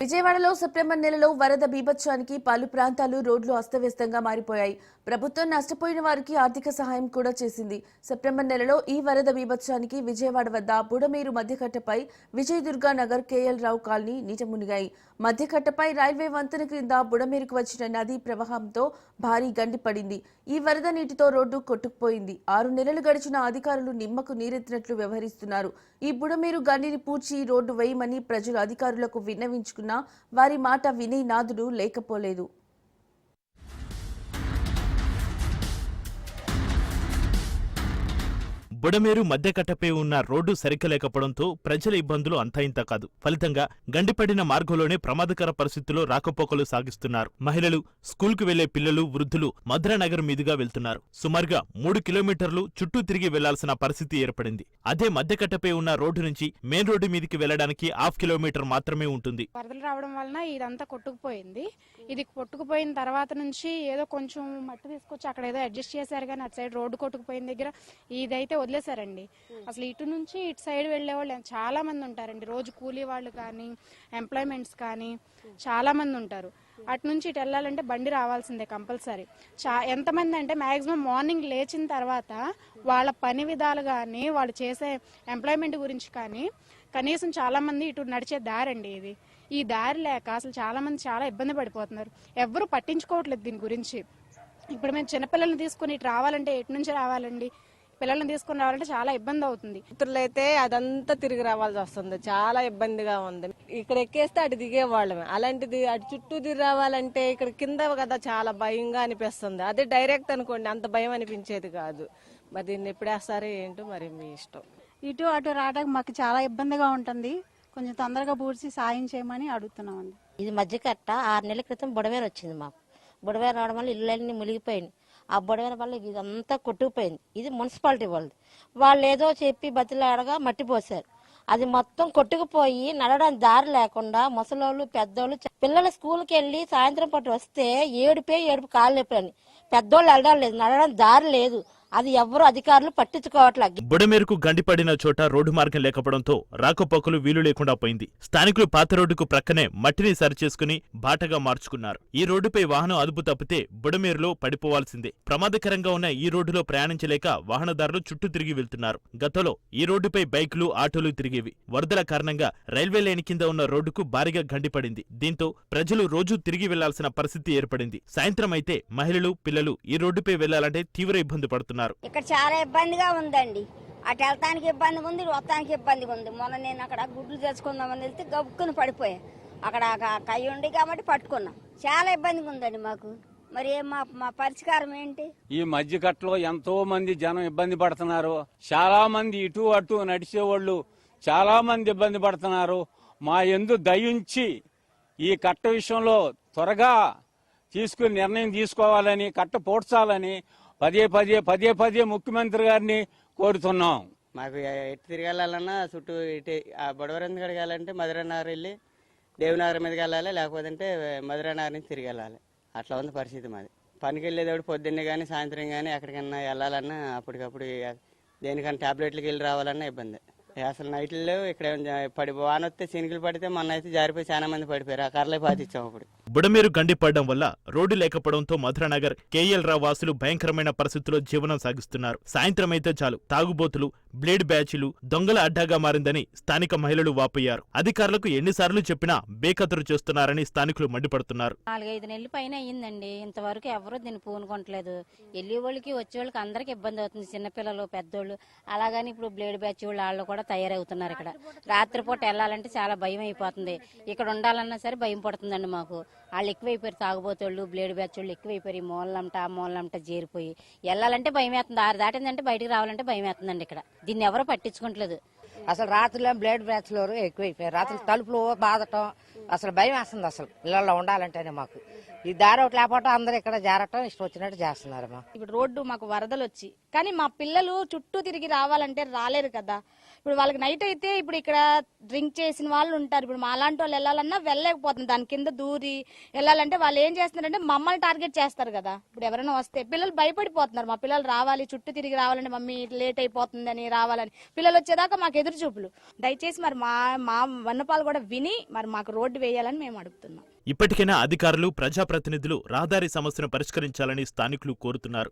విజయవాడలో సెప్టెంబర్ నెలలో వరద బీభత్సానికి పలు ప్రాంతాలు రోడ్లు అస్తవ్యస్తంగా మారిపోయాయి. ప్రభుత్వం నష్టపోయిన వారికి ఆర్థిక సహాయం కూడా చేసింది. సెప్టెంబర్ నెలలో ఈ వరద బీభత్సానికి విజయవాడ వద్ద బుడమేరు మధ్యకట్టపై విజయదుర్గా నగర్ కేఎల్ రావు కాలనీ నీట మునిగాయి. మధ్యకట్టపై రైల్వే వంతెన క్రింద బుడమేరుకు వచ్చిన నదీ ప్రవాహంతో భారీ గండి పడింది. ఈ వరద నీటితో రోడ్డు కొట్టుకుపోయింది. ఆరు నెలలు గడిచిన అధికారులు నిమ్మకు నీరెత్తినట్లు వ్యవహరిస్తున్నారు. ఈ బుడమేరు గండిని పూడ్చి రోడ్డు వేయమని ప్రజలు అధికారులకు విన్నవించుకున్నారు. వారి మాట వినే నాదుడు లేకపోలేదు. బుడమేరు మధ్యకట్టపై ఉన్న రోడ్డు సరిగ్గా లేకపోవడంతో ప్రజల ఇబ్బందులు అంతా ఇంత కాదు. ఫలితంగా గండిపడిన మార్గంలోనే ప్రమాదకర పరిస్థితుల్లో రాకపోకలు సాగిస్తున్నారు. మహిళలు స్కూల్కు వెళ్ళే పిల్లలు వృద్ధులు మధురానగర్ మీదుగా వెళ్తున్నారు. సుమారుగా మూడు కిలోమీటర్లు చుట్టూ తిరిగి వెళ్ళాల్సిన పరిస్థితి ఏర్పడింది. అదే మధ్యకట్టపై ఉన్న రోడ్డు నుంచి మెయిన్ రోడ్డు మీదకి వెళ్ళడానికి హాఫ్ కిలోమీటర్ మాత్రమే ఉంటుంది. వరదలు రావడం వలన ఇదంతా కొట్టుకుపోయింది. ఇది కొట్టుకుపోయిన తర్వాత నుంచి ఏదో కొంచెం మట్టి తీసుకొచ్చి అక్కడ ఏదో అడ్జస్ట్ చేశారు కానీ అటు సైడ్ రోడ్డు కొట్టుకుపోయిన దగ్గర ఇదైతే వదిలేశారండి. అసలు ఇటు నుంచి ఇటు సైడ్ వెళ్ళే వాళ్ళు చాలా మంది ఉంటారండి. రోజు కూలీ వాళ్ళు కానీ ఎంప్లాయ్మెంట్స్ కానీ చాలా మంది ఉంటారు. అటు నుంచి ఇటు వెళ్ళాలంటే బండి రావాల్సిందే కంపల్సరీ. చా ఎంతమంది అంటే మాక్సిమం మార్నింగ్ లేచిన తర్వాత వాళ్ళ పని విధాలు కానీ వాళ్ళు చేసే ఎంప్లాయ్మెంట్ గురించి కానీ కనీసం చాలా మంది ఇటు నడిచే దారండి ఇది. ఈ దారి లేక అసలు చాలా మంది చాలా ఇబ్బంది పడిపోతున్నారు. ఎవరు పట్టించుకోవట్లేదు దీని గురించి. ఇప్పుడు మేము చిన్నపిల్లల్ని తీసుకుని ఇటు రావాలంటే ఎటు నుంచి రావాలండి? పిల్లల్ని తీసుకుని రావాలంటే చాలా ఇబ్బంది అవుతుంది. అయితే అదంతా తిరిగి రావాల్సి వస్తుంది. చాలా ఇబ్బందిగా ఉంది. ఇక్కడ ఎక్కేస్తే అటు దిగేవాళ్ళమే. అలాంటిది అటు చుట్టూ తిరిగి రావాలంటే ఇక్కడ కింద కదా చాలా భయంగా అనిపిస్తుంది. అదే డైరెక్ట్ అనుకోండి అంత భయం అనిపించేది కాదు. మరి దీన్ని ఎప్పుడు వేస్తారో ఏంటో మరి మీ ఇష్టం. ఇటు అటు రావడానికి మాకు చాలా ఇబ్బందిగా ఉంటుంది. కొంచెం తొందరగా పూడ్చి సాయం చేయమని అడుగుతున్నామండి. ఇది మధ్యకట్ట. ఆరు నెలల క్రితం బుడవేరు వచ్చింది మాకు. బుడవేరు రావడం వల్ల ఇళ్ళన్నీ మునిగిపోయింది ఆ బొడవైన వల్ల ఇదంతా కొట్టుకుపోయింది. ఇది మున్సిపాలిటీ వాళ్ళది. వాళ్ళు ఏదో చెప్పి బతిలాడగా మట్టి పోసారు అది మొత్తం కొట్టుకుపోయి నడడానికి దారి లేకుండా ముసలోళ్ళు పెద్దోళ్ళు పిల్లలు స్కూల్కి వెళ్ళి సాయంత్రం పాటు వస్తే ఏడుపే ఏడుపు కాళ్ళు అని పెద్దోళ్ళు వెళ్ళడం లేదు నడడానికి దారి లేదు. అది ఎవరు అధికారులు పట్టించుకోవట్లే. బుడమేరుకు గండిపడిన చోట రోడ్డు మార్గం లేకపోవడంతో రాకపోకలు వీలు లేకుండా పోయింది. స్థానికులు పాత రోడ్డుకు ప్రక్కనే మట్టిని సరిచేసుకుని బాటగా మార్చుకున్నారు. ఈ రోడ్డుపై వాహనం అదుపు తప్పితే బుడమేరులో పడిపోవాల్సిందే. ప్రమాదకరంగా ఉన్న ఈ రోడ్డులో ప్రయాణించలేక వాహనదారులు చుట్టూ తిరిగి వెళ్తున్నారు. గతంలో ఈ రోడ్డుపై బైకులు ఆటోలు తిరిగేవి. వరదల కారణంగా రైల్వే లైన్ కింద ఉన్న రోడ్డుకు భారీగా గండిపడింది. దీంతో ప్రజలు రోజూ తిరిగి వెళ్ళాల్సిన పరిస్థితి ఏర్పడింది. సాయంత్రం అయితే మహిళలు పిల్లలు ఈ రోడ్డుపై వెళ్ళాలంటే తీవ్ర ఇబ్బంది పడుతున్నారు. ఇక్కడ చాలా ఇబ్బందిగా ఉందండి. అటు వెళ్తానికి ఇబ్బందిగా ఉంది ఇటు వస్తానికి ఇబ్బందిగా ఉంది. మొన్న నేను అక్కడ గుడ్లు తెచ్చుకుందామని వెళ్తే గబుక్కుని పడిపోయా అక్కడ క- కయ్య ఉంది కాబట్టి పట్టుకున్నాం. చాలా ఇబ్బందిగా ఉందండి మాకు. మరి మా మా పరిష్కారం ఏంటి? ఈ మధ్యకట్లో ఎంతో మంది జనం ఇబ్బంది పడుతున్నారు. చాలా మంది ఇటు అటు నడిచేవాళ్ళు చాలా మంది ఇబ్బంది పడుతున్నారు. మా ఎందు దయించి ఈ కట్ట విషయంలో త్వరగా తీసుకుని నిర్ణయం తీసుకోవాలని కట్ట పోడ్చాలని పదే పదే పదే పదే ముఖ్యమంత్రి గారిని కోరుతున్నాం. మాకు ఎటు తిరిగెళ్ళాలన్నా చుట్టూ ఇటు ఆ బొడవరం కాడికి వెళ్ళాలంటే మధురనగర్ వెళ్ళి దేవనగర్ మీదకి వెళ్ళాలి లేకపోతే మధురనగర్ నుంచి తిరిగి వెళ్ళాలి. అట్లా ఉంది పరిస్థితి మాది. పనికి వెళ్ళేటప్పుడు పొద్దున్నే కానీ సాయంత్రం కానీ ఎక్కడికన్నా వెళ్ళాలన్నా అప్పటికప్పుడు దేనికన్నా టాబ్లెట్లకి వెళ్ళి రావాలన్నా ఇబ్బంది. అసలు నైట్లో ఇక్కడ పడి వాన వస్తే చినుకులు పడితే మొన్న అయితే జారిపోయి చాలా మంది పడిపోయారు. ఆ కర్రలే పాతిచ్చాం అప్పుడు. బుడమేరు గండిపడడం వల్ల రోడ్డు లేకపోవడంతో మధురనగర్ కేఎల్ రావు వాసులు భయంకరమైన పరిస్థితుల్లో జీవనం సాగిస్తున్నారు. సాయంత్రం అయితే చాలు. తాగుబోతులు బ్లేడ్ బ్యాచ్లు దొంగల అడ్డాగా మారిందని స్థానిక మహిళలు వాపోయారు. అధికారులకు ఎన్నిసార్లు చెప్పినా బేఖతురు చేస్తున్నారని స్థానికులు మండిపడుతున్నారు. నాలుగైదు నెలల పైన అయ్యిందండి. ఇంతవరకు ఎవరు దీన్ని పూనుకోవట్లేదు వెళ్ళే వాళ్ళకి వచ్చే వాళ్ళకి అందరికి ఇబ్బంది అవుతుంది. చిన్నపిల్లలు పెద్దోళ్ళు. అలాగని ఇప్పుడు బ్లేడ్ బ్యాచ్ వాళ్ళు వాళ్ళు కూడా తయారవుతున్నారు ఇక్కడ. రాత్రిపూట వెళ్ళాలంటే చాలా భయం అయిపోతుంది. ఇక్కడ ఉండాలన్నా సరే భయం పడుతుందండి మాకు. వాళ్ళు ఎక్కువైపోయారు తాగుబోతోళ్ళు బ్లేడ్ బ్యాచ్ వాళ్ళు ఎక్కువైపోయారు. ఈ మూలంట ఆ మూలంట చేరిపోయి వెళ్ళాలంటే భయం వేస్తుంది. ఆరు దాటిందంటే బయటకు రావాలంటే భయం వేస్తుందండి ఇక్కడ. దీన్ని ఎవరు పట్టించుకోవట్లేదు అసలు రాత్రిలో బ్లేడ్ బ్రాచ్లు ఎక్కువైపోయారు. రాత్రి తలుపులు బాదటం అసలు భయం వేస్తుంది అసలు. పిల్లల్లో ఉండాలంటేనే మాకు. ఈ దారి ఒకటి లేకపోవటం అందరు ఇక్కడ జారటం ఇష్టం వచ్చినట్టు చేస్తున్నారమ్మా ఇప్పుడు రోడ్డు మాకు వరదలు వచ్చి కానీ మా పిల్లలు చుట్టూ తిరిగి రావాలంటే రాలేరు కదా. ఇప్పుడు వాళ్ళకి నైట్ అయితే ఇప్పుడు ఇక్కడ డ్రింక్ చేసిన వాళ్ళు ఉంటారు. ఇప్పుడు మా అలాంటి వాళ్ళు వెళ్ళాలన్నా వెళ్ళలేకపోతుంది దాని కింద దూరి వెళ్ళాలంటే వాళ్ళు ఏం చేస్తున్నారంటే మమ్మల్ని టార్గెట్ చేస్తారు కదా. ఇప్పుడు ఎవరైనా వస్తే పిల్లలు భయపడిపోతున్నారు. మా పిల్లలు రావాలి చుట్టూ తిరిగి రావాలంటే మమ్మీ లేట్ అయిపోతుందని రావాలని. పిల్లలు వచ్చేదాకా మాకు ఎదురు చూపులు దయచేసి మరి మా మా వన్నపాలు కూడా విని మరి మాకు రోడ్డు వేయాలని మేము అడుగుతున్నాం. ఇప్పటికైనా అధికారులు ప్రజాప్రతినిధులు రహదారి సమస్యను పరిష్కరించాలని స్థానికులు కోరుతున్నారు.